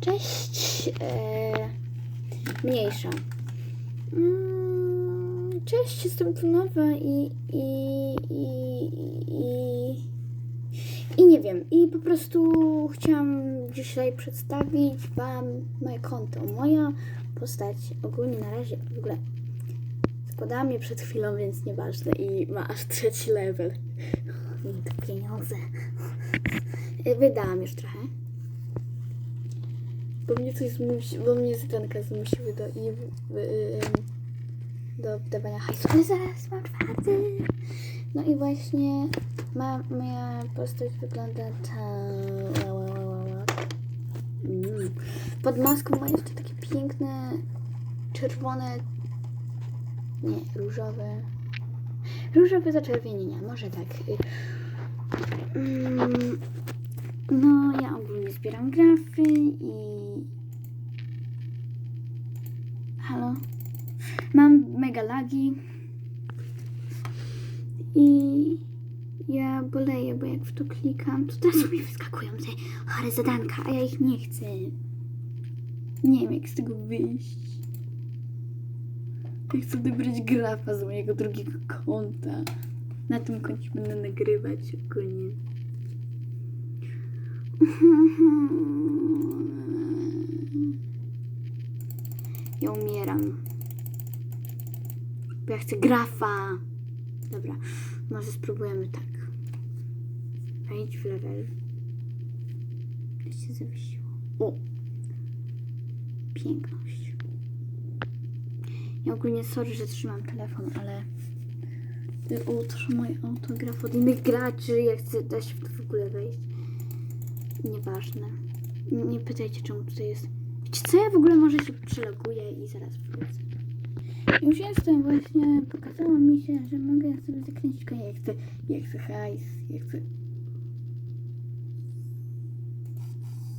Cześć. E, mniejsza. Mm, cześć, jestem tu nowa i, i, i, i, i nie wiem. I po prostu chciałam dzisiaj przedstawić Wam moje konto. Moja postać ogólnie na razie w ogóle składała mnie przed chwilą, więc nieważne. I ma aż trzeci level. I te pieniądze. Wydałam już trochę. Bo mnie coś zmusi, bo mnie Stanka zmusiły do, i, ym, do wydawania hajsu. Ale zaraz mam czwarty. No i właśnie ma, moja postać wygląda tak. Mm. Pod maską ma jeszcze takie piękne, czerwone, nie, różowe. Różowe zaczerwienienia, może tak. Mm. No, ja ogólnie zbieram grafy i. Halo? Mam mega lagi. I ja boleję, bo jak w to klikam, to teraz mi wyskakują te chore zadanka, a ja ich nie chcę. Nie wiem, jak z tego wyjść. Ja chcę odebrać grafa z mojego drugiego konta. Na tym koncie będę nagrywać ogólnie. Ja umieram. Bo ja chcę grafa. Dobra, może spróbujemy tak. Wejdź w level. To się zawiesiło. O! Piękność. Ja ogólnie sorry, że trzymam telefon, ale utrzymuj autograf od innych graczy. Ja chcę dać w to w ogóle wejść. Nieważne. Nie- pytajcie, czemu tutaj jest. Wiecie co, ja w ogóle może się przeloguję i zaraz wrócę. Już jestem właśnie, pokazało mi się, że mogę sobie zakręcić konia. Ja chcę, ja chcę hajs, ja chcę...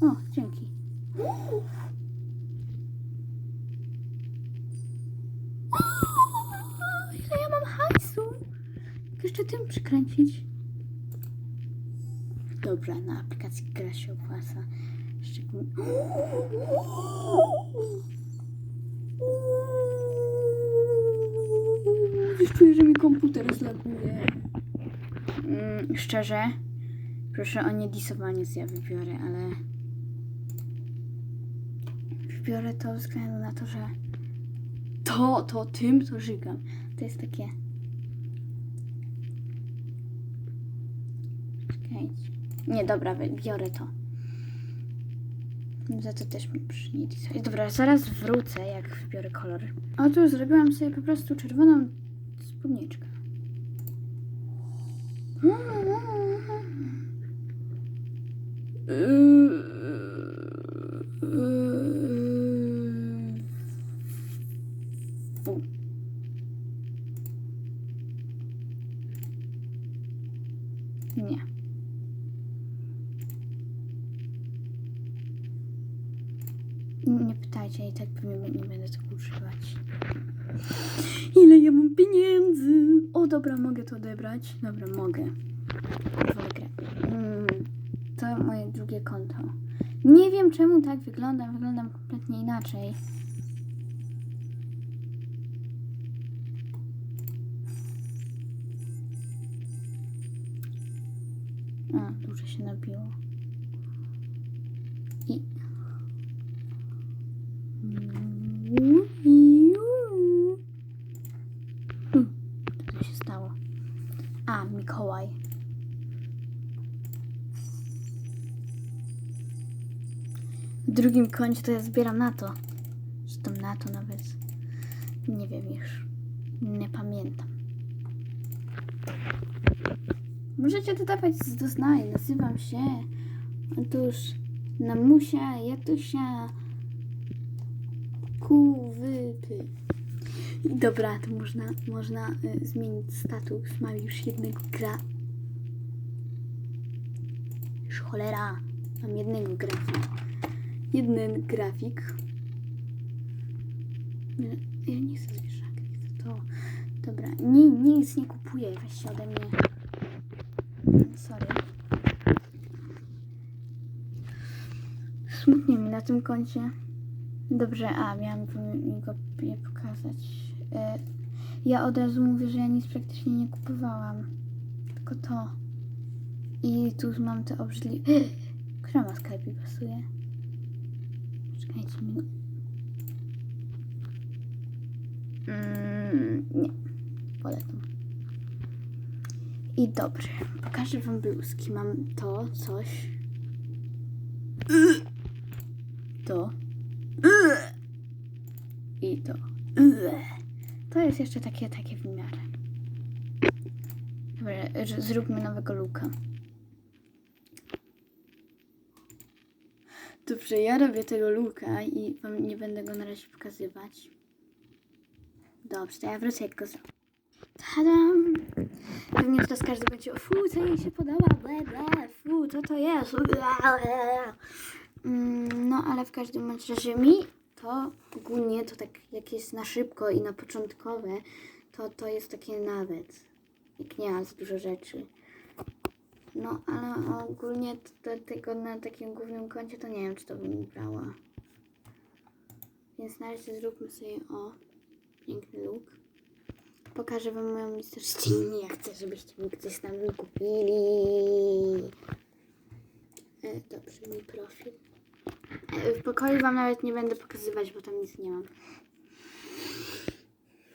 O, dzięki. Ile ja mam hajsu? Jeszcze tym przykręcić. Dobra, na aplikacji gra się opłaca. Szczególnie... Już czuję, że mi komputer zlaguje. Mm, szczerze, proszę o niedisowanie, co ja wybiorę, ale wybiorę to względu na to, że to, to tym to żygam. To jest takie... Czekajcie. Nie, dobra, wybiorę to. Za to też mi przyniesie. Dobra, zaraz wrócę, jak wybiorę kolor. O, tu zrobiłam sobie po prostu czerwoną spódniczkę. Nie. I tak pewnie nie będę tego używać. Ile ja mam pieniędzy? O, dobra, mogę to odebrać. Dobra, mogę. Grę. Mm, to moje drugie konto. Nie wiem, czemu tak wyglądam. Wyglądam kompletnie inaczej. A, dużo się nabiło. I... Co się stało? A, Mikołaj. W drugim koncie to ja zbieram na to. Czy na to nawet. Nie wiem już. Nie pamiętam. Możecie dodawać z doznań. Nazywam się. Otóż Namusia, Jatusia, Kuwypy. Dobra, to można, można y, zmienić status. Mam już jednego gra. Już cholera. Mam jednego grafika. Jeden grafik. Nie, Ja nie chcę zwierzaka, chcę to. Dobra, nie, nic nie kupuję. Weź się ode mnie. Sorry. Smutnie mi na tym koncie. Dobrze, a miałam go je pokazać. E, Ja od razu mówię, że ja nic praktycznie nie kupowałam. Tylko to. I tu mam te obrzydliwe... Która maska pasuje? Czekajcie minut. Mm, nie. Tą. I dobrze. Pokażę wam bluzki. Mam to, coś. To. I to. To jest jeszcze takie, takie w miarę. Dobra, zróbmy nowego luka. Dobrze, ja robię tego luka i wam nie będę go na razie pokazywać. Dobrze, to ja wrócę jak go zrobię. Tadam! Pewnie teraz każdy będzie, fu, co jej się podoba, ble, ble, fu, co to jest? Mm, No, ale w każdym razie mi to ogólnie, to tak jak jest na szybko i na początkowe, to to jest takie nawet, jak nie za dużo rzeczy. No, ale ogólnie to, to tego na takim głównym koncie to nie wiem, czy to bym brała. Więc na razie zróbmy sobie o piękny look. Pokażę wam moją listę życzeń. Nie chcę, żebyście mi coś tam kupili. E, dobrze, mój profil. W pokoju wam nawet nie będę pokazywać, bo tam nic nie mam.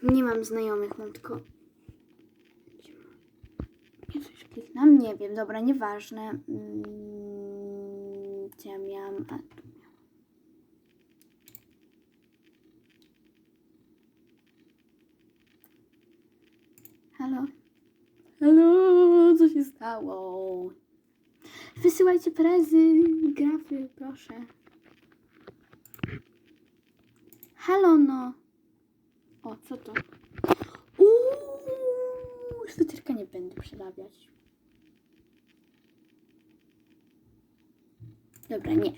Nie mam znajomych, mam tylko... Ja coś kliknęłam? Nie wiem, dobra, nieważne. Mm, Gdzie ja miałam? A, tu miałam. Halo? Halo, co się stało? Wysyłajcie prezy i grafy, proszę. Halo, no. O, co to? Uuu, sweterka nie będę przerabiać. Dobra, nie.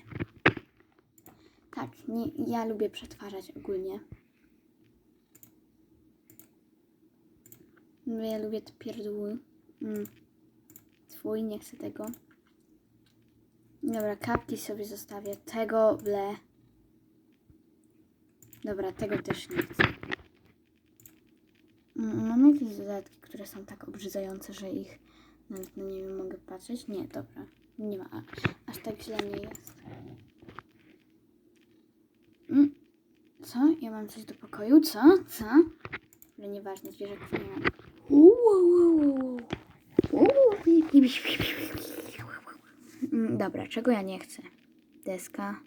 Tak, nie, ja lubię przetwarzać ogólnie. No, ja lubię te pierdóły. Mm. Twój, nie chcę tego. Dobra, kapki sobie zostawię. Tego ble. Dobra, tego też nie chcę. Mam jakieś dodatki, które są tak obrzydzające, że ich nawet na nie mogę patrzeć. Nie, dobra. Nie ma. Aż tak źle nie jest. Mm. Co? Ja mam coś do pokoju? Co? Co? Ale nieważne, zwierzaków nie mam. Uuu. Dobra, czego ja nie chcę? Deska.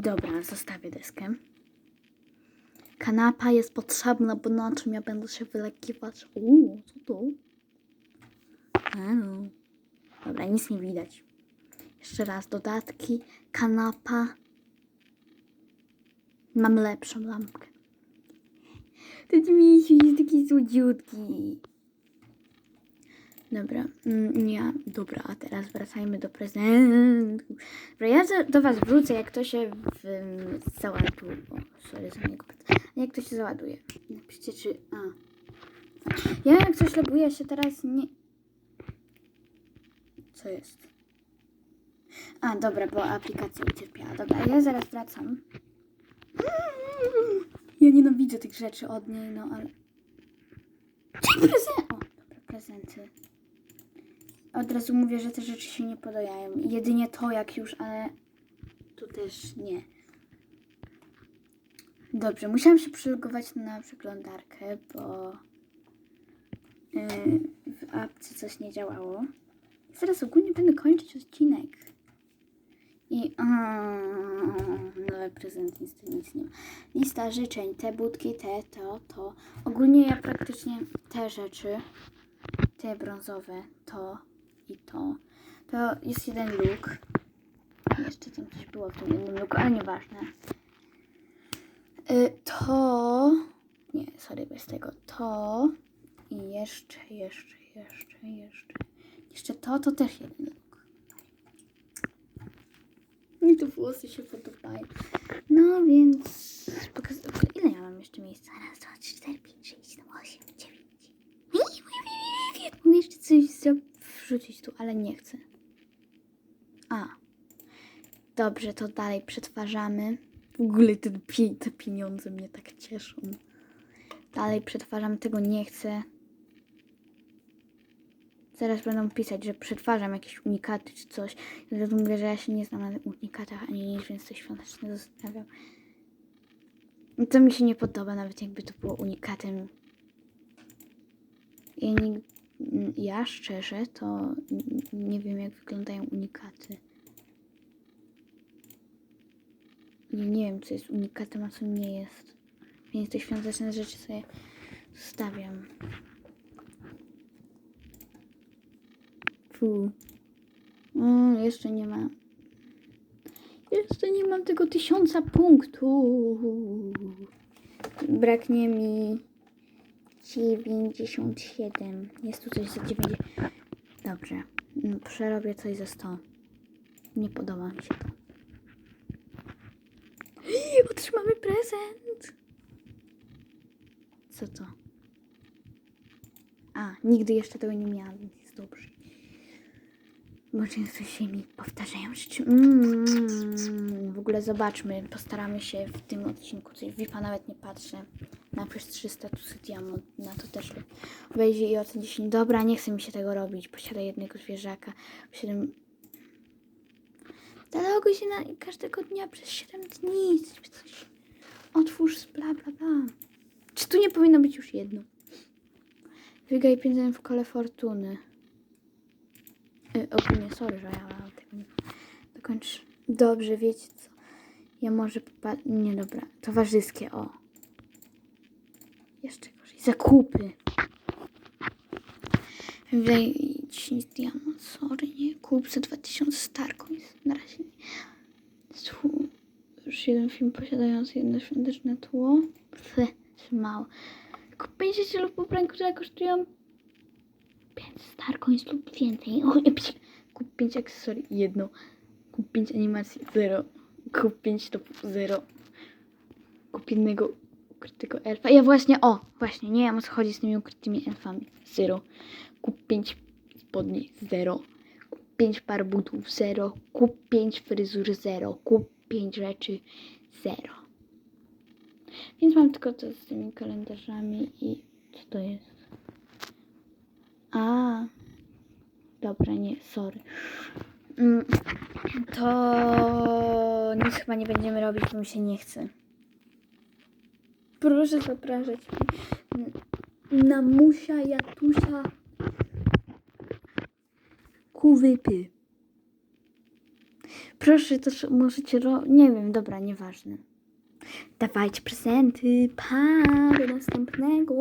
Dobra, zostawię deskę. Kanapa jest potrzebna, bo na czym ja będę się wylekiwać? Uuu, co to? Halo. Dobra, nic nie widać. Jeszcze raz, dodatki, kanapa. Mam lepszą lampkę. Ten misiu jest taki słodziutki. Dobra, mm, ja, dobra, a teraz wracajmy do prezentu. Dobra, ja do was wrócę, jak to się w, załaduje. O, sorry za niego. Jak to się załaduje. Napiszcie, czy... A. Ja jak coś loguję się teraz nie... Co jest? A, dobra, bo aplikacja ucierpiała. Dobra, ja zaraz wracam. Ja nienawidzę tych rzeczy od niej, no ale... Gdzie prezent? O, dobra, prezenty. Od razu mówię, że te rzeczy się nie podają. Jedynie to jak już, ale tu też nie. Dobrze, musiałam się przylogować na przeglądarkę, bo yy, w apce coś nie działało. Zaraz ogólnie będę kończyć odcinek. I o, nowe prezenty, nic nic nie ma. Lista życzeń, te budki, te, to, to. Ogólnie ja praktycznie te rzeczy, te brązowe, to i to. To jest jeden look. Jeszcze tam coś było w tym jednym looku, ale nieważne. Y, To. Nie, sorry, bez tego. To. I jeszcze, jeszcze, jeszcze, jeszcze. Jeszcze to, to też jeden look. Mi te włosy się podobają. No więc. Pokaz... Ile ja mam jeszcze miejsca? Raz, dwa, trzy, cztery, pięć, sześć, siedem, ale nie chcę. A. Dobrze, to dalej przetwarzamy. W ogóle te, te pieniądze mnie tak cieszą. Dalej przetwarzam, tego nie chcę. Zaraz będą pisać, że przetwarzam jakieś unikaty czy coś. Zaraz mówię, że ja się nie znam na unikatach ani nic, więc coś świąteczne zostawiam. I To mi się nie podoba, nawet jakby to było unikatem. Ja, nie, ja szczerze to nie wiem, jak wyglądają unikaty. Nie wiem, co jest unikatem, a co nie jest. Więc te świąteczne rzeczy sobie zostawiam. Fu. Mm, jeszcze nie ma. Jeszcze nie mam tego tysiąca punktów. Braknie mi 97. Jest tu coś za 90. Dobrze. Mm, Przerobię coś za 100. Nie podoba mi się to. Otrzymamy prezent! Co to? A, nigdy jeszcze tego nie miałam, więc jest dobrze. Bo często się mi powtarzają rzeczy. Mm, w ogóle zobaczmy, postaramy się w tym odcinku coś. VIPa nawet nie patrzę. Napisz 300 tusy diamont, na to też wejdzie i ocen 10. Dobra, nie chce mi się tego robić. Posiada jednego zwierzaka. 7... Zaloguj się na każdego dnia przez 7 dni. Coś. Otwórz bla bla bla. Czy tu nie powinno być już jedno? Wygaj pieniądze w kole fortuny. Y, ogólnie, sorry, że ja tego nie dokończę. Dobrze, wiecie co? Ja może Nie, dobra. Towarzyskie, o. Jeszcze gorzej. Zakupy. Wejdź z diamont, sorry, nie. Kup za 2000 Starcoins. Na razie nie. Już jeden film posiadający jedno świąteczne tło. Pse, mało. Kup 5 rzeczy lub ubrań, które kosztują 5 Starcoins lub więcej. O, psi. Kup 5 akcesorii, jedno. Kup 5 animacji, zero. Kup 5 topów, zero. Kup jednego ukrytego elfa. Ja właśnie, o, właśnie, nie wiem o co chodzi z tymi ukrytymi elfami. Zero. Kup 5 spodni, zero. Kup 5 par butów, zero. Kup 5 fryzur, zero. Kup 5 rzeczy, zero. Więc mam tylko to z tymi kalendarzami i co to jest? A, dobra, nie, sorry. Mm, To nic chyba nie będziemy robić, bo mi się nie chce. Proszę zapraszać na musia, jatusia, kuwypy. Proszę, sz- możecie ro... Nie wiem, dobra, nieważne. Dawajcie prezenty, pa, do następnego.